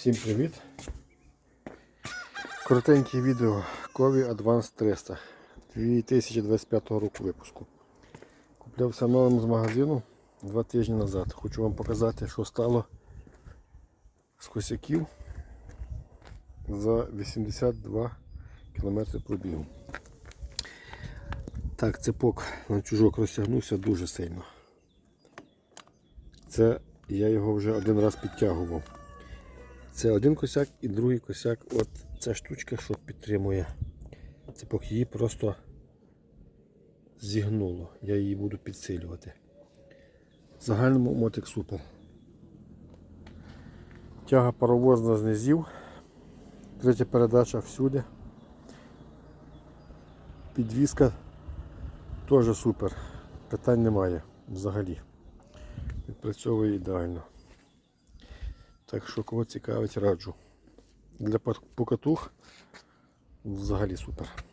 Всім привіт! Коротеньке відео Кові Advance 300 2025 року випуску. Куплявся новим з магазину два тижні назад. Хочу вам показати, що стало з косяків за 82 км пробігу. Так, цепок на чужок розтягнувся дуже сильно. Це я його вже один раз підтягував. Це один косяк і другий косяк. От ця штучка, що підтримує цепок, її просто зігнуло. Я її буду підсилювати. В загальному мотик супер. Тяга паровозна з низів. Третя передача всюди. Підвізка теж супер. Питань немає взагалі. Відпрацьовує ідеально. Так що кого цікавить, раджу. Для покатух взагалі супер.